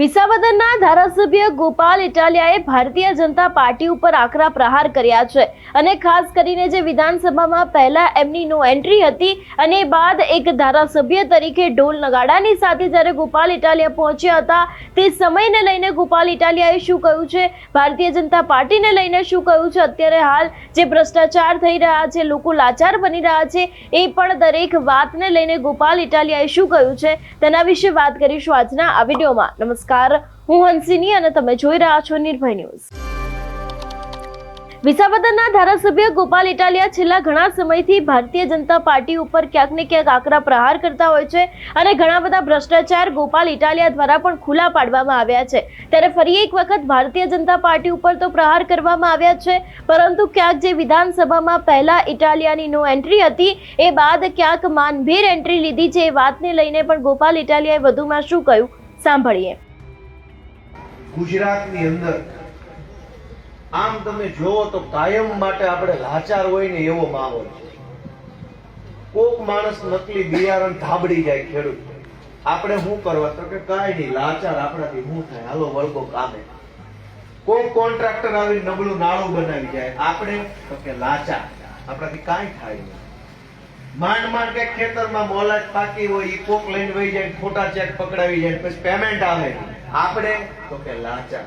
વિસાવદરના ધારાસભ્ય ગોપાલ ઇટાલિયાએ ભારતીય જનતા પાર્ટી ઉપર આકરા પ્રહાર કર્યા છે અને ખાસ કરીને જે વિધાનસભામાં પહેલા એમની નો એન્ટ્રી હતી અને બાદ એક ધારાસભ્ય તરીકે ઢોલ નગાડાની સાથે જ્યારે ગોપાલ ઇટાલિયા પહોંચ્યા હતા, તે સમયને લઈને ગોપાલ ઇટાલિયાએ શું કહ્યું છે? ભારતીય જનતા પાર્ટીને લઈને શું કહ્યું છે? અત્યારે હાલ જે ભ્રષ્ટાચાર થઈ રહ્યા છે, લોકો લાચાર બની રહ્યા છે, એ પણ દરેક વાતને લઈને ગોપાલ ઇટાલિયાએ શું કહ્યું છે? તેના વિશે વાત કરીશું આજના આ વિડીયોમાં. નમસ્કાર. હું હંસિની અને તમે જોઈ રહ્યા છો નિર્ભય ન્યૂઝ. વિસાવદરના ધારાસભ્ય ગોપાલ ઇટાલિયા છેલ્લા ઘણા સમયથી ભારતીય જનતા પાર્ટી ઉપર ક્યાંક ને ક્યાંક આકરા પ્રહાર કરતા હોય છે અને ઘણા બધા ભ્રષ્ટાચાર ગોપાલ ઇટાલિયા દ્વારા પણ ખુલ્લા પાડવામાં આવ્યા છે. ત્યારે ફરી એક વખત ભારતીય જનતા પાર્ટી ઉપર તો પ્રહાર કરવામાં આવ્યા છે, પરંતુ ક્યાંક જે વિધાનસભામાં પહેલા ઇટાલિયાની નો એન્ટ્રી હતી, એ બાદ ક્યાંક માનભેર એન્ટ્રી લીધી છે એ વાતને લઈને પણ ગોપાલ ઇટાલિયાએ વધુમાં શું કહ્યું? સાંભળીએ. ગુજરાતની અંદર. આમ તમે જોવો તો કાયમ માટે આપણે લાચાર હોય ને એવો માહોલ છે. કોક માણસ નકલી બિયારણ ધાબડી જાય ખેડૂત. આપણે શું કરવા? તો કે કાંઈ નહીં, લાચાર આપણાથી શું થાય? હાલો, વળગો કામે. કોક કોન્ટ્રાક્ટર આવી નબળું નાળું બનાવી જાય. આપણે તો કે લાચાર. આપણાથી કાંઈ થાય નહીં. માંડ માંડ કે ખેતરમાં મોલાજ પાકી હોય એ કોક લઈને વહી જાય ખોટા ચેક પકડાવી જાય પછી પેમેન્ટ આવે આપણે તો કે લાચાર.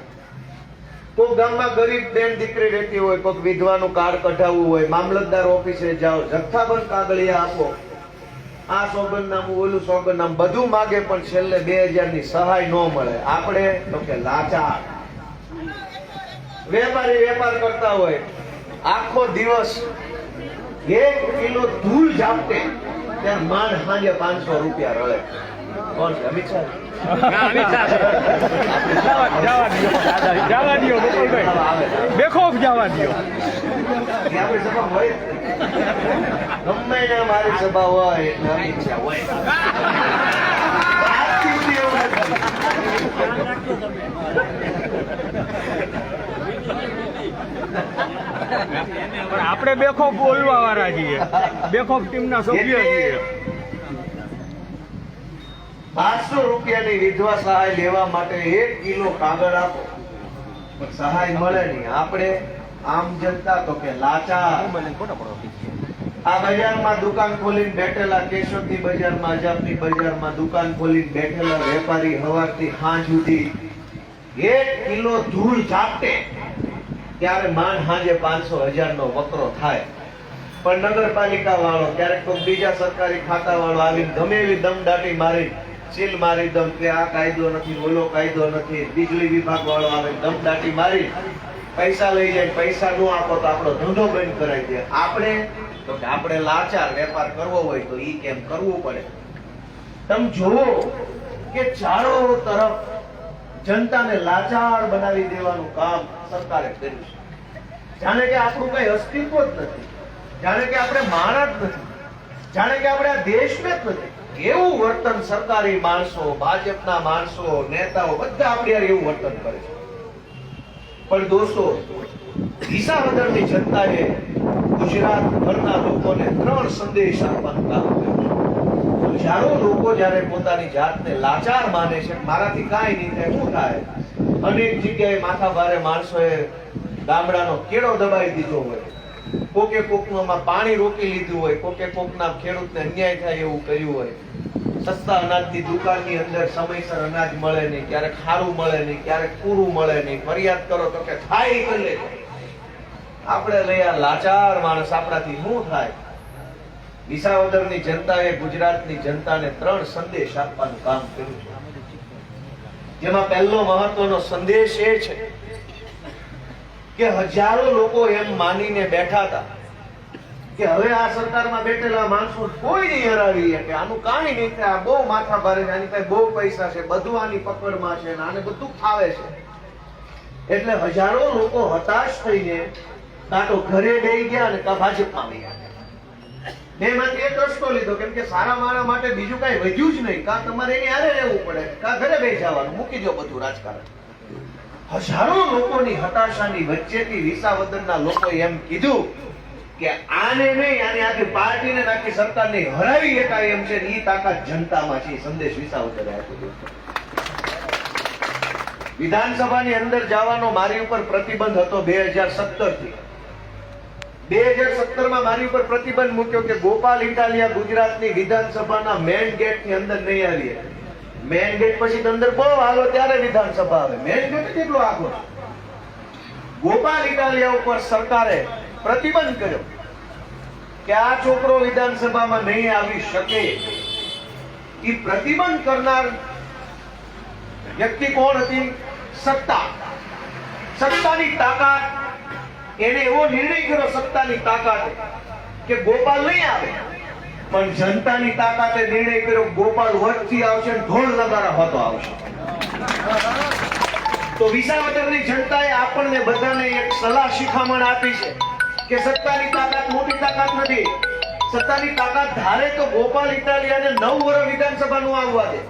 કોક ગામમાં ગરીબ બેન દીકરી રહેતી હોય કોક વિધવાનું કાર્ડ કઢાવવું હોય, મામલતદાર ઓફિસે જાઓ, જથ્થાબંધ કાગળિયા આપો. આ સોગંદનામું, ઓલું સોગંદનામું બધું માગે પણ છેલ્લે બે ની સહાય ન મળે. આપણે તો કે લાચાર. વેપારી વેપાર કરતા હોય, આખો દિવસ એક કિલો ધૂળ જાપતે ત્યાં માંડ સાંજે પાંચસો રૂપિયા રળે. કોણ અમિત શાહ? બેખોફ જવા નહીં. ગમે ને મારી સભા હોય અમિત હોય આપણે બેખોફ બોલવા વાળા છીએ બેખોફ ટીમના સભ્ય છીએ પાંચસો રૂપિયાની વિધવા સહાય લેવા માટે એક કિલો કાગળ આપો. પણ સહાય મળે નહીં. આપણે આમ જનતા તો કે લાચાર. આ બજારમાં દુકાન ખોલીને બેઠેલા કેશોદની બજારમાં અજાબની બજારમાં દુકાન ખોલીને બેઠેલા વેપારી હવારથી હાંજ સુધી એક કિલો ધૂળ ઝાપટે ત્યારે માંડ સાંજે પાંચસો હજાર નો વકરો થાય. પણ નગરપાલિકા વાળો ક્યારેક કોઈ બીજા સરકારી ખાતા વાળો આવીને ગમે એવી દમદાટી મારી સીલ મારી દઉં કે આ કાયદો નથી, ઓલો કાયદો નથી. વીજળી વિભાગ વાળો આવે દમ દાટી મારી, પૈસા લઈ જાય, પૈસા નો આપો તો આપણો ધંધો બંધ કરાવી દે. આપણે, તો કે આપણે લાચાર વેપાર કરવો હોય તો ઈ કેમ કરવું પડે? તમે જુઓ કે ચારો તરફ જનતાને લાચાર બનાવી દેવાનું કામ સરકારે કર્યું છે. જાણે કે આપણું કઈ અસ્તિત્વ જ નથી. જાણે કે આપણે માણસ નથી. જાણે કે આપણે આ દેશમાં જ નથી. એવું વર્તન સરકારી માણસો, ભાજપના માણસો, નેતાઓ બધા આપણે એવું વર્તન કરે છે. પણ દોસ્તો, વિસાવદરની જનતાએ ગુજરાત ભરના લોકોને ત્રણ સંદેશ આપવાનું કામ હજારો લોકો જ્યારે પોતાની જાતને લાચાર માને છે, મારાથી કાંઈ નહીં થાય, શું થાય? અનેક જગ્યાએ માથા ભારે માણસોએ ગામડાનો કેળો દબાવી દીધો હોય. કોકે કોકમાં પાણી રોકી લીધું હોય, કોકે કોકના ખેડૂતને અન્યાય થાય એવું કર્યું હોય, સસ્તા અનાજની દુકાનની અંદર સમયસર અનાજ મળે નહીં, ક્યારેક સારું મળે નહીં, ક્યારેક પૂરું મળે નહીં. ફરિયાદ કરો તો કે થાય ઈ આપણે લયા લાચાર માણસ આપણાથી શું થાય? વિસાવદરની જનતાએ ગુજરાતની જનતાને ત્રણ સંદેશ આપવાનું કામ કર્યું છે. જેમાં પહેલો મહત્વનો સંદેશ એ છે કે હજારો લોકો એમ માનીને બેઠા હતા કે હવે આ સરકારમાં બેઠેલા માણસો કોઈ નહીં હરાવી કે આનું કાંઈ નહીં થાય. આ બહુ માથા ભારે છે. આની પાસે બહુ પૈસા છે. બધું આની પકડમાં છે આને બધું ફાવે છે. એટલે હજારો લોકો હતાશ થઈને કાં તો ઘરે ડઈ ગયા અને કાં ભાજપમાં વહી ગયા. બે એમાંથી એક રસ્તો લીધો કેમ કે સારા મારા માટે બીજું કાંઈ વધ્યું જ નહીં. કાં તમારે એની હારે રહેવું પડે. કાં ઘરે બેસી જવાનું. મૂકી દો બધું રાજકારણ. હજારો લોકોની હતાશાની વચ્ચેથી વિસાવદનના લોકોએ એમ કીધું કે આને નહીં, આની આખી પાર્ટીને આખી સરકારને હરાવી શકાય એમ છે એ તાકાત જનતામાં છે સંદેશ વિસાવદને આપ્યો વિધાનસભાની અંદર જવાનો મારી ઉપર પ્રતિબંધ હતો બે હજાર સત્તરથી બે હજાર સત્તરમાં મારી ઉપર પ્રતિબંધ મૂક્યો કે ગોપાલ ઇટાલિયા ગુજરાતની વિધાનસભાના મેન ગેટની અંદર નહીં આવીએ. મેન ગેટ પછી અંદર બહુ હાલો ત્યારે વિધાનસભા આવે. મેન ગેટ કેટલો આગો ગોપાલ ઇટાલિયા ઉપર સરકારે પ્રતિબંધ કર્યો કે આ છોકરો વિધાનસભામાં નહીં આવી શકે. એ પ્રતિબંધ કરનાર વ્યક્તિ કોણ હતી? સત્તા. સત્તાની તાકાત, એને એવો નિર્ણય કર્યો સત્તાની તાકાત કે ગોપાલ નહીં આવે. પણ જનતાની તાકાતે નિર્ણય કર્યો, ગોપાલ વચથી આવશે ઢોળ નગારા હોતો આવશે. તો વિસાવદરની જનતાએ આપણને બધાને એક સલાહ શિખામણ આપી છે કે સત્તાની તાકાત મોટી તાકાત નથી. સત્તાની તાકાત ધારે તો ગોપાલ ઇટાલિયાને નવ વર્ષ વિધાનસભાનું આવવા દે.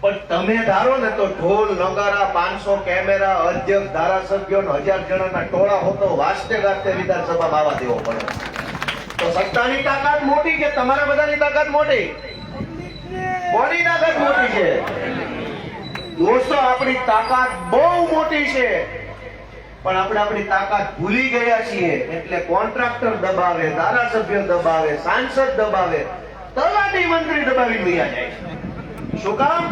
પણ તમે ધારો ને તો ઢોલ, નગારા, પાંચસો કેમેરા, અધ્યક્ષ, ધારાસભ્યો હજાર જણાના ટોળા હોતો વાસ્તે ગાસ્તે વિધાનસભામાં આવવા દેવો પડે. સત્તાની તાકાત મોટી છે, તમારા બધાની તાકાત મોટી. કોની તાકાત મોટી છે? દોસ્તો, આપણી તાકાત બહુ મોટી છે. પણ આપણે આપણી તાકાત ભૂલી ગયા છીએ. એટલે કોન્ટ્રાક્ટર દબાવે, ધારાસભ્ય દબાવે, સાંસદ દબાવે, તલાટી મંત્રી દબાવી વયા જાય શું કામ?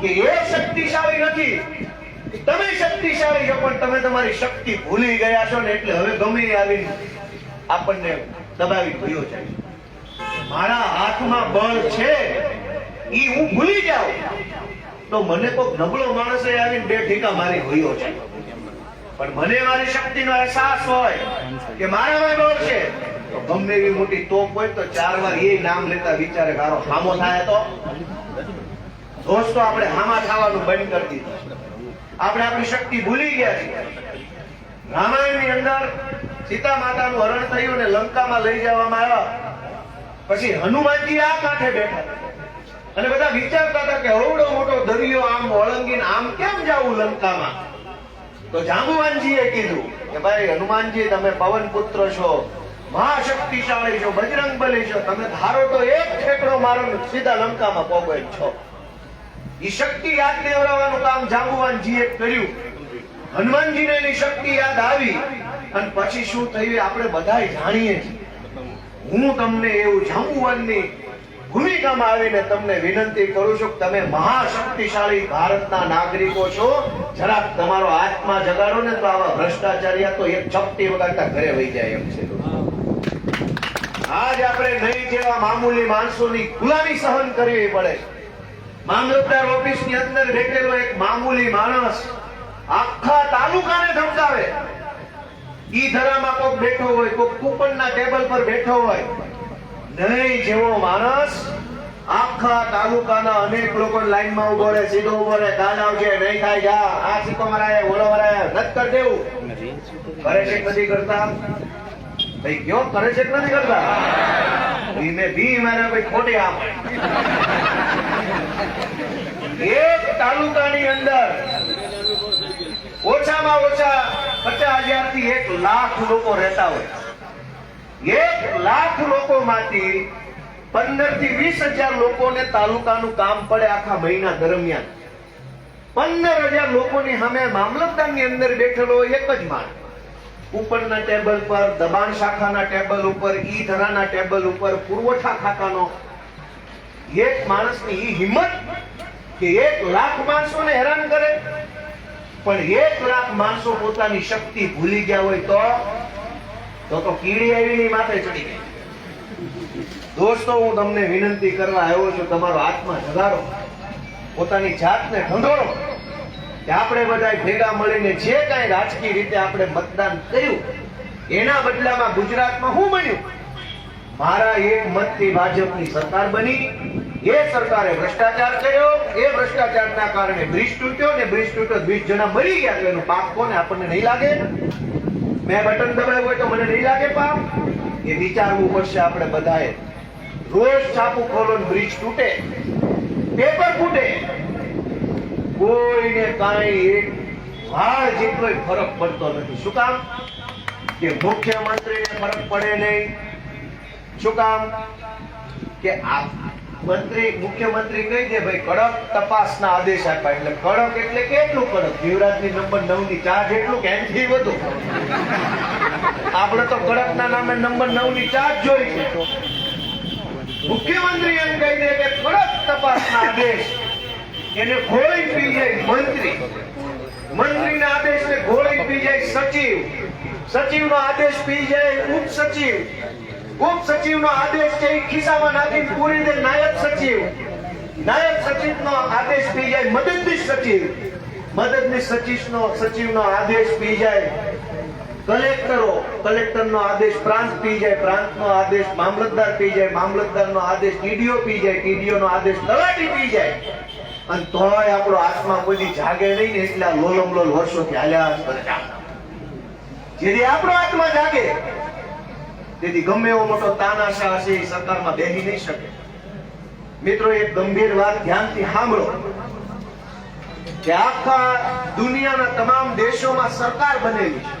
કે એ શક્તિશાળી નથી. તમે શક્તિશાળી છો, પણ તમે તમારી શક્તિ ભૂલી ગયા છો ને, એટલે હવે ગમે એ આવીને આપણને દબાવી ગયો છે. મારા હાથમાં બળ છે, ઈ હું ભૂલી જાઉં. તો મને કોઈક નબળો માણસે આવીને બે ઠીકા મારી ગયો છે. પણ મને મારી શક્તિનો અહેસાસ હોય કે મારામાં બળ છે, તો ગમે એવી મોટી તોપ હોય તો ચાર વાર એ નામ લેતા વિચારે ગારો હામો થાય તો. દોસ્તો, આપણે હામા થવાનું બંધ કરી દીધું. આપણે આપણી શક્તિ ભૂલી ગયા છીએ. રામાયણની અંદર સીતા માતાનું હરણ થયું ને લંકામાં લઈ જવામાં આવ્યા. પછી હનુમાનજી આ કાંઠે બેઠા. અને બધા વિચારતા હતા કે હવડો મોટો દરિયો આમ ઓળંગીને આમ કેમ જાવું લંકામાં? તો જાંબુવાનજીએ કીધું કે ભાઈ હનુમાનજી, તમે પવન પુત્ર છો, મહાશક્તિશાળી છો બજરંગ બલી છો, તમે ધારો તો એક ઠેકડો મારો સીધા લંકામાં પોગો છો. એ શક્તિ યાદ દેવડાવવાનું કામ જાંબુવાનજીએ કર્યું. હનુમાનજીને એની શક્તિ યાદ આવી. અને પછી શું થયું આપણે બધા જાણીએ છીએ. હું તમને એવું જાંબુવાનની ભૂમિકામાં આવીને તમને વિનંતી કરું છું કે તમે મહાશક્તિશાળી ભારતના નાગરિકો છો. જરાક તમારો આત્મા જગાડો ને તો આવા ભ્રષ્ટાચારી તો એક ચપટી વગાડતા ઘરે વહી જાય એમ છે. આજ આપણે નહીં જેવા મામૂલી માણસોની ગુલામી સહન કરવી પડે. મામલતદાર ઓફિસની અંદર બેઠેલો એક મામૂલી માણસ આખા તાલુકાને ધમકાવે. ઈ ધરામાં કોક બેઠો હોય, કોક કૂપનના ટેબલ પર બેઠો હોય. નહીં, જેવો માણસ આખા તાલુકાના અનેક લોકો લાઈનમાં ઊભો રહે, સીધો ઊભો રહે, દાન આવજે, નહીં થાય, જા, આ સિક્કો મરાય, ઓલો મરાય, નથી કરી દેવું કરે છે નથી કરતા? ભાઈ, કયો? કરે છે નથી કરતા? ધીમે બી મારા ભાઈ ખોટી આમ. એક તાલુકાની અંદર ઓછામાં ઓછા પચાસ હજારથી એક લાખ લોકો રહેતા હોય. એક લાખ લોકો માંથી પંદરથી વીસ હજાર લોકોને તાલુકાનું કામ પડે આખા મહિના દરમિયાન. પંદર હજાર લોકોની સામે મામલતદારની અંદર બેઠેલો એક જ માણસ. ઉપરના ટેબલ પર, દબાણ શાખાના ટેબલ ઉપર, ઈ ધરાના ટેબલ ઉપર, પુરવઠા ખાતાનો એક માણસની ઈ હિંમત કે એક લાખ માણસોને હેરાન કરે. પણ એક લાખ માણસો પોતાની શક્તિ ભૂલી ગયા હોય તો તો તો કીડી આવીની માથે ચડી ગઈ. દોસ્તો, હું તમને વિનંતી કરવા આવ્યો છું, તમારો આત્મા જગાડો. પોતાની જાતને ઢંઢોળો. કે આપણે બધા ભેગા મળીને જે કાંઈ રાજકીય રીતે આપણે મતદાન કર્યું, એના બદલામાં ગુજરાતમાં શું બન્યું? મારા એક મતથી ભાજપની સરકાર બની, એ સરકારે ભ્રષ્ટાચાર કર્યો એ ભ્રષ્ટાચારના કારણે બ્રિજ તૂટ્યો ને બ્રિજ તૂટ્યો વીસ જણા મરી ગયા તો એનું પાપ કોને? આપણને નહીં લાગે મેં બટન દબાવ્યું હોય તો મને નહીં લાગે પાપ? એ વિચારવું પડશે આપણે બધાએ. રોજ છાપું ખોલો બ્રિજ તૂટે. પેપર ફૂટે. કોઈને કાંઈ એક વાળ જેટલો ફરક પડતો નથી. શું કામ? કે મુખ્યમંત્રીને ફરક પડે નહીં. શું કામ? કે આ મંત્રી, મુખ્યમંત્રી કહી દે, ભાઈ, કડક તપાસના આદેશ આપ્યા. એટલે કડક એટલે કેટલું કડક? જીવરાજની નંબર નવની ચા જેટલું કે એનથી વધુ. આપણે તો કડકના નામે નંબર નવની ચા જ જોઈ છે. મુખ્યમંત્રી એમ કહી દે કે કડક તપાસના આદેશ. એને ઘોળી પી જાય મંત્રી. મંત્રીના આદેશને ઘોળી પી જાય સચિવ. સચિવનો આદેશ પી જાય ઉપ સચિવ ઉપ આદેશ છે ખિસ્સામાં નાખીને પૂરી દે નાયબ સચિવ, નાયબ સચિવનો આદેશ પી જાય મદદનીશ સચિવ. મદદનીશ સચિવનો સચિવનો આદેશ પી જાય કલેક્ટરો. કલેક્ટરનો આદેશ પ્રાંત પી જાય, પ્રાંતનો આદેશ મામલતદાર પી જાય, મામલતદારનો આદેશ ટીડીઓ પી જાય ટીડીઓ નો આદેશ તલાટી પી જાય. અને તોય આપણો આત્મા કોઈ જાગે નહીં ને એટલા લોલમ લોલ વર્ષોથી હાલ્યા જેથી આપણો આત્મા જાગે. તેથી ગમે એવો મોટો તાનાશાહ છે, એ સરકારમાં બેસી નહીં શકે. મિત્રો, એક ગંભીર વાત ધ્યાનથી સાંભળો કે આખા દુનિયાના તમામ દેશોમાં સરકાર બનેલી છે.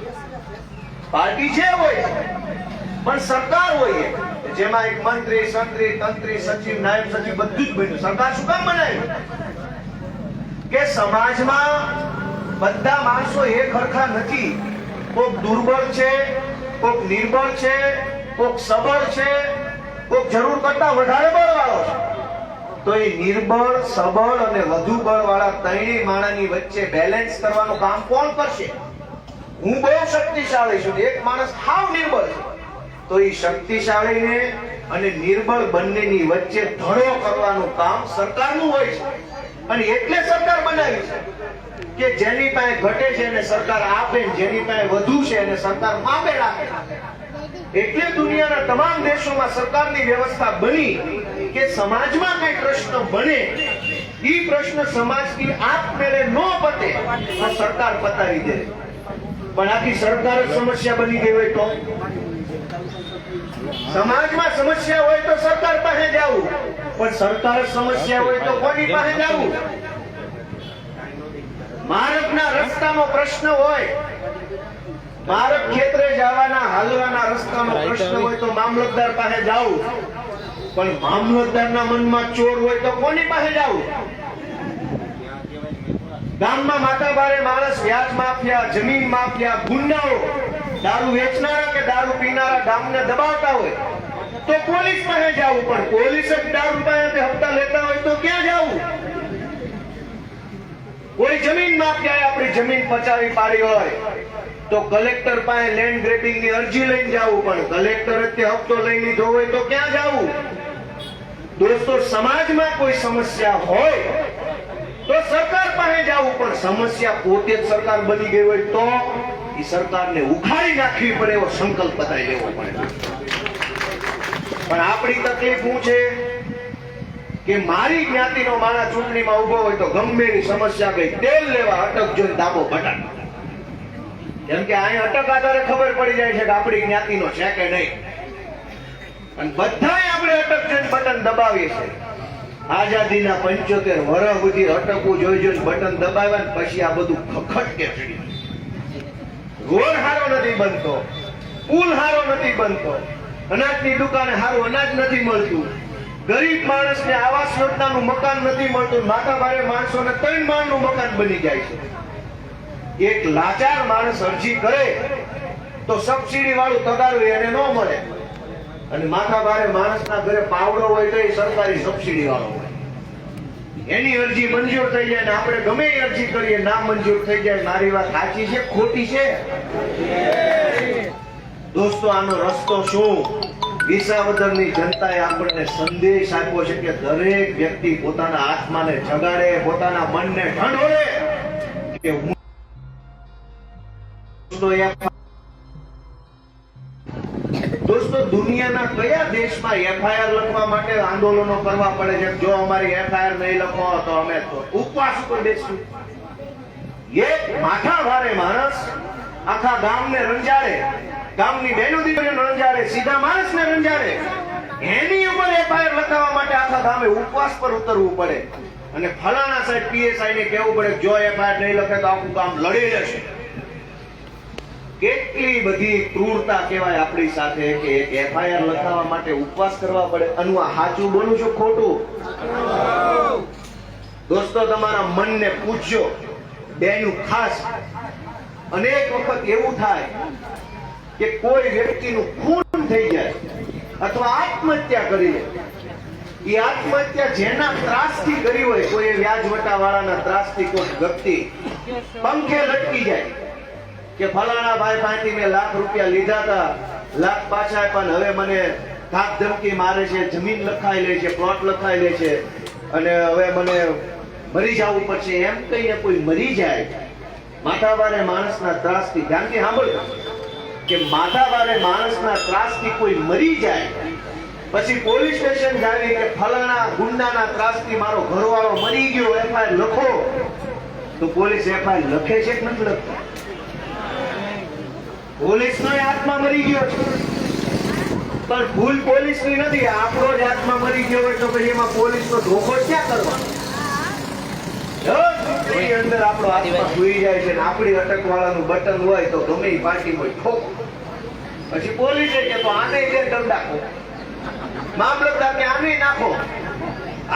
પાર્ટી છે હોય, પણ સરકાર હોય જેમાં એક મંત્રી, સંત્રી, તંત્રી, સચિવ, નાયબ સચિવ બધું જ બન્યું. સરકાર શું કામ બનાવ્યું કે સમાજમાં બધા માણસો એક હરખા નથી. કોઈક દુર્બળ છે કોક નિર્બળ છે, કોક સબળ છે, કોક જરૂર કરતા વધારે બળવાળો છે. તો એ નિર્બળ, સબળ અને વધુ બળવાળા ત્રણેય માણસની વચ્ચે બેલેન્સ કરવાનું કામ કોણ કરશે? હું બહુ શક્તિશાળી છું, એક માણસ હાવ નિર્બળ છે. તો એ શક્તિશાળીને અને નિર્બળ બંનેની વચ્ચે ધડો કરવાનું કામ સરકારનું હોય છે. અને એટલે સરકાર બનાવી છે કે જેની પાસે ઘટે છે એને સરકાર આપે, જેની પાસે વધુ છે એને સરકાર માપે રાખે. એટલે દુનિયાના તમામ દેશોમાં સરકારની વ્યવસ્થા બની કે સમાજમાં કઈ પ્રશ્ન બને એ પ્રશ્ન સમાજથી આપમેળે ન પતે તો સરકાર પતાવી દે. પણ આખી સરકાર જ સમસ્યા બની ગઈ હોય તો? સમાજમાં સમસ્યા હોય તો સરકાર પાસે જવું. પણ સરકાર સમસ્યા હોય તો કોની પાસે જવું? માર્ગના રસ્તાનો પ્રશ્ન હોય. માર્ગ ક્ષેત્રે જવાના હાલવાના રસ્તાનો પ્રશ્ન હોય તો મામલતદાર પાસે જવું. પણ મામલતદારના મનમાં ચોર હોય તો કોની પાસે જાવું? ગામમાં માથાભારે માણસ વ્યાજ માફિયા જમીન માફિયા ગુંડાઓ. દારૂ વેચનારા કે દારૂ પીનારા ગામને દબાવતા હોય, તો પોલીસ પાસે જવું પણ પોલીસ જ દારૂ પાસે હપ્તા લેતા હોય તો ક્યાં જવું? કોઈ જમીન ક્યાંય આપણી જમીન પચાવી પાડી હોય, તો કલેક્ટર પાસે લેન્ડ ગ્રેબિંગની અરજી લઈને જવું, પણ કલેક્ટર જ હપ્તો લઈ લીધો હોય તો ક્યાં જવું? દોસ્તો, સમાજમાં કોઈ સમસ્યા હોય તો સરકાર પાસે જવું, પણ સમસ્યા પોતે જ સરકાર બની ગઈ હોય તો સરકારને ઉખાડી નાખવી પડે એવો સંકલ્પ બતાવી લેવો પડે. પણ આપણી તકલીફ શું છે કે મારી જ્ઞાતિનો માણસ ચૂંટણીમાં ઊભો હોય તો ગમે એની સમસ્યા કઈ તેલ લેવા અટક જોઈને દાબો બટન કેમ કે અહીં અટક આધારે ખબર પડી જાય છે કે આપણી જ્ઞાતિનો છે કે નહીં. અને બધાય આપણે અટક જોઈને બટન દબાવીએ છીએ. આઝાદીના પંચોતેર વર્ષ સુધી અટકવું જોઈ જોઈને બટન દબાવ્યા ને પછી આ બધું ખખટકે ચડી રોડ હારો નથી બનતો. પુલ હારો નથી બનતો. અનાજની દુકાને હારું અનાજ નથી મળતું. ગરીબ માણસને આવાસ યોજનાનું મકાન નથી મળતું. માથા ભારે માણસોને ત્રણ માળનું મકાન બની જાય છે. એક લાચાર માણસ અરજી કરે, તો સબસિડી વાળું તગારું એને ન મળે. અને માથા ભારે માણસના ઘરે પાવડો હોય તો એ સરકારી સબસિડી વાળો હોય. એની અરજી મંજૂર થઈ જાય ને આપણે ગમે અરજી કરીએ, ના મંજૂર થઈ જાય, મારી વાત સાચી છે, ખોટી છે? દોસ્તો, આનો રસ્તો શું? વિસાવદરની જનતાએ આપણને સંદેશ આપ્યો છે કે દરેક વ્યક્તિ પોતાના આત્માને જગાડે, પોતાના મનને ઢંઢોળે કે હું દુનિયાના કયા દેશમાં એફઆઈઆર લખવા માટે આંદોલનો કરવા પડે છે? જો અમારી એફઆઈઆર નહીં લખો તો અમે ઉપવાસ ઉપર બેસશું. એક માથા ભારે માણસ આખા ગામને રંજાડે. ગામની બહેનો દીકરીને રંજાડે, સીધા માણસને રંજાડે. એની ઉપર એફઆઈઆર લખાવવા માટે આખા ગામે ઉપવાસ પર ઉતરવું પડે. અને ફલાણા સાહેબ પીએસઆઈ ને કહેવું પડે જો એફઆઈઆર નહીં લખે તો આખું ગામ લડી લેશે કેટલી બધી ક્રૂરતા કહેવાય આપણી સાથે કે એક એફઆઈઆર લખાવવા માટે ઉપવાસ કરવા પડે. અનુ, આ સાચું બોલું છું ખોટું? દોસ્તો, તમારા મનને પૂછજો. બેનું ખાસ. અનેક વખત એવું થાય કે કોઈ વ્યક્તિનું ખૂન થઈ જાય અથવા આત્મહત્યા કરી લે. એ આત્મહત્યા જેના ત્રાસથી કરી હોય, કોઈ વ્યાજ વટાવાળાના ત્રાસથી કોઈ વ્યક્તિ પંખે લટકી જાય. કે ફલાણા ભાઈ પાસેથી મેં લાખ રૂપિયા લીધા હતા. લાખ પાછા પણ હવે મને ધાક ધમકી મારે છે, જમીન લખાઈ લે છે પ્લોટ લખાઈ લે છે. અને હવે મને મરી જવું પડશે એમ કહીને કોઈ મરી જાય. માથાભારે માણસના ત્રાસથી ધ્યાનથી સાંભળજો. કે માથાભારે માણસના ત્રાસથી કોઈ મરી જાય. પછી પોલીસ સ્ટેશન જાવી કે ફલાણા ગુંડાના ત્રાસથી મારો ઘરવાળો મરી ગયો, એફઆઈઆર લખો. તો પોલીસ એફઆઈઆર લખે છે કે નથી લખતી? પોલીસનો આત્મા મરી ગયો પણ ભૂલ પોલીસની નથી આપણો જ આત્મા મરી ગયો હોય તો પછી એમાં પોલીસનો ધોખો ક્યાં કરવાનો? જો અંદર આપણો આત્મા સુઈ જાય છે ને આપણી અટકવાળાનું બટન હોય તો ગમે એ પાર્ટી હોય ઠોક. પછી પોલીસે કે તો આને જે દંડાકો મામલતદાર કે આને નાખો.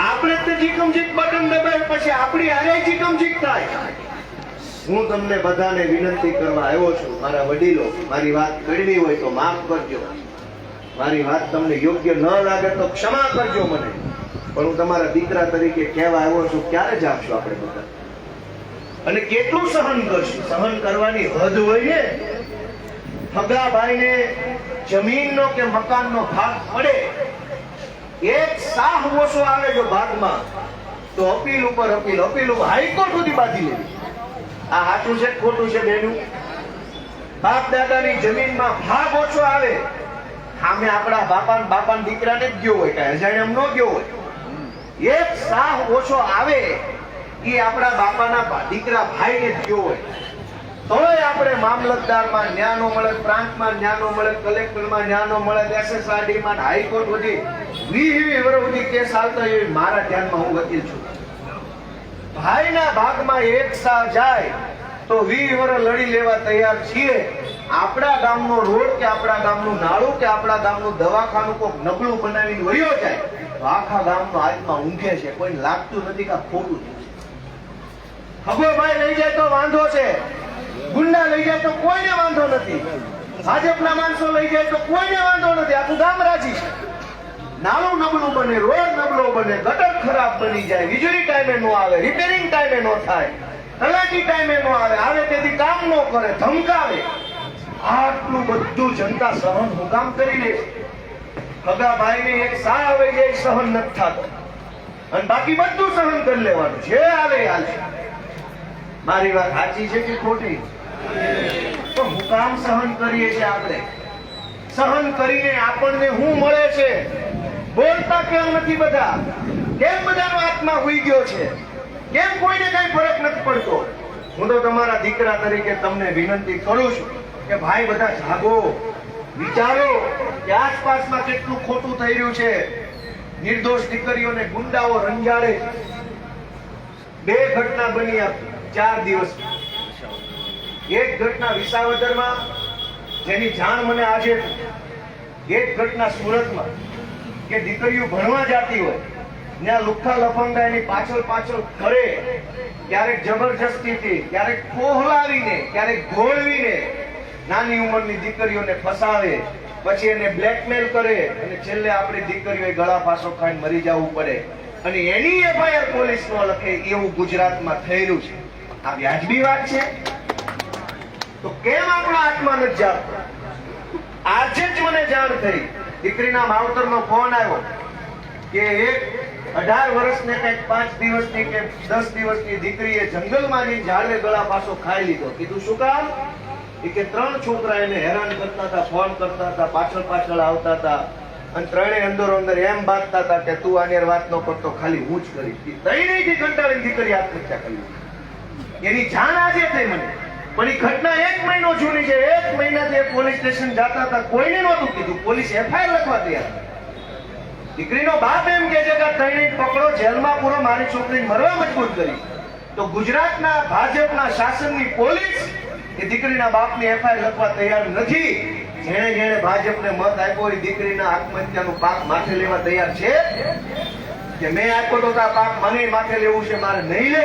આપણે તો તે જીકમ જીક બટન દબાવે પછી આપણી હારે જીકમ જીક થાય. હું તમને બધાને વિનંતી કરવા આવ્યો છું, મારા વડીલો, મારી વાત કડવી હોય તો માફ કરજો. મારી વાત તમને યોગ્ય ન લાગે તો ક્ષમા કરજો મને. પણ હું તમારા દીકરા તરીકે કહેવા આવ્યો છું, ક્યારે જ આપશું આપણે બધા? અને કેટલું સહન કરશું? સહન કરવાની હદ હોય ને? ફગા ભાઈને જમીનનો કે મકાનનો ભાગ પડે. એક સાહ ઓછો આવે જો ભાગમાં, તો અપીલ ઉપર અપીલ અપીલ ઉપર હાઈકોર્ટ સુધી બાંધી લેવી. આ હાથું છે, ખોટું છે બેનું. બાપ દાદાની જમીનમાં ભાગ ઓછો આવે. સામે આપણા બાપા બાપા દીકરાને જ ગયો હોય, કાંઈ એમ ન ગયો હોય. એક સાહ ઓછો આવે એ આપણા બાપાના દીકરા ભાઈને ગયો હોય. તોય આપણે મામલતદારમાં ન્યાનો મળે, પ્રાંતમાં ન્યાનો મળે, કલેક્ટરમાં ન્યાનો મળે, એસએસઆરડીમાં હાઈકોર્ટ સુધી, વીસ વીસ વર્ષ સુધી કેસ હાલતા એવી મારા ધ્યાનમાં હું વકીલ ભાઈના ભાગમાં એક સા જાય તો વી વર લડી લેવા તૈયાર છીએ. આપણા ગામનો રોડ કે આપણા ગામનું નાળું કે આપણા ગામનું દવાખાનું કોઈક નબળું બનાવીને વયો જાય, તો આખા ગામનો આત્મા ઊંઘે છે. કોઈને લાગતું નથી કે ખોટું છે. ખગોભાઈ લઈ જાય તો વાંધો છે. ગુંડા લઈ જાય તો કોઈને વાંધો નથી. ભાજપના માણસો લઈ જાય તો કોઈને વાંધો નથી. આખું ગામ રાજી છે. નાળું નબળું બને રોડ નબળો બને, ગટર ખરાબ બની જાય, વીજળી ટાઈમે નો આવે રિપેરિંગ ટાઈમે નો થાય તલાટી ટાઈમે નો આવે આવે તેથી કામ નો કરે, ધમકાવે. આટલું બધું જનતા સહન હું કામ કરી લે. ખગાભાઈને એક સા આવે, એ સહન નથી થતો. અને બાકી બધું સહન કરી લેવાનું, જે આવે હાલે મારી વાત સાચી છે કે ખોટી? તો હું કામ સહન કરીએ છીએ આપણે. સહન કરીને આપણને શું મળે છે? બોલતા કેમ નથી બધા? કેમ બધાનો આત્મા હોઈ ગયો છે? કેમ કોઈને કઈ ફરક નથી પડતો? હું તો તમારા દીકરા તરીકે તમને વિનંતી કરું છું કે ભાઈ બધા જાગો. વિચારો કે આસપાસમાં કેટલું ખોટું થઈ રહ્યું છે. નિર્દોષ દીકરીઓને ગુંડાઓ રંજાડે બે ઘટના બની ચાર દિવસ. એક ઘટના વિસાવદરમાં, જેની જાણ મને આજે એક ઘટના સુરતમાં. કે દીકરીઓ ભણવા જતી હોય, ત્યાં લુખ્ખા લફંગા એની પાછળ પાછળ કરે, ક્યારેક જબરજસ્તીથી ક્યારેક કોહલાવીને, ક્યારેક ઘોળવીને નાની ઉંમરની દીકરીઓને ફસાવે, પછી એને બ્લેકમેલ કરે, અને છેલ્લે આપણી દીકરીઓએ ગળા પાસો ખાઈને મરી જવું પડે. અને એની એફઆઈઆર પોલીસ નો લખે, એવું ગુજરાતમાં થયેલું છે. આ વ્યાજબી વાત છે? તો કેમ આપણો આત્મા નથી જાગતો આજે જ મને જાણ થઈ. દીકરીના માવતરનો ફોન આવ્યો કે એક અઢાર વર્ષને કંઈક પાંચ દિવસની કે દસ દિવસની દીકરીએ જંગલમાં જઈ ઝાડવે ગળા પાછો ખાઈ લીધો. કીધું, શું કામ? એ કે, ત્રણ છોકરા એને હેરાન કરતા હતા, ફોન કરતા હતા, પાછળ પાછળ આવતા હતા અને ત્રણેય અંદર અંદર એમ બાંધતા હતા કે તું આની વાત ન કરતો ખાલી હું જ કરીશ. ત્રણેયથી કંટાળીને દીકરી આત્મહત્યા કરી એની જાણ આજે થઈ મને. પણ એ ઘટના એક મહિનો જૂની છે. એક મહિનાથી એ પોલીસ સ્ટેશન જતા હતા. કોઈને નહોતું કીધું. પોલીસ એફઆઈઆર લખવા તૈયાર દીકરીનો બાપ એમ કે છે કે ત્રણેય પકડો, જેલમાં પૂરો, મારી છોકરી મરવા મજબૂર કરી. તો ગુજરાતના, ભાજપના શાસનની પોલીસ એ દીકરીના બાપની એફઆઈઆર લખવા તૈયાર નથી. જેણે જેણે ભાજપને મત આપ્યો એ દીકરીના આત્મહત્યાનું પાક માથે લેવા તૈયાર છે. કે મેં આપ્યો તો આ પાક મને માથે લેવું છે, મારે નહીં લે.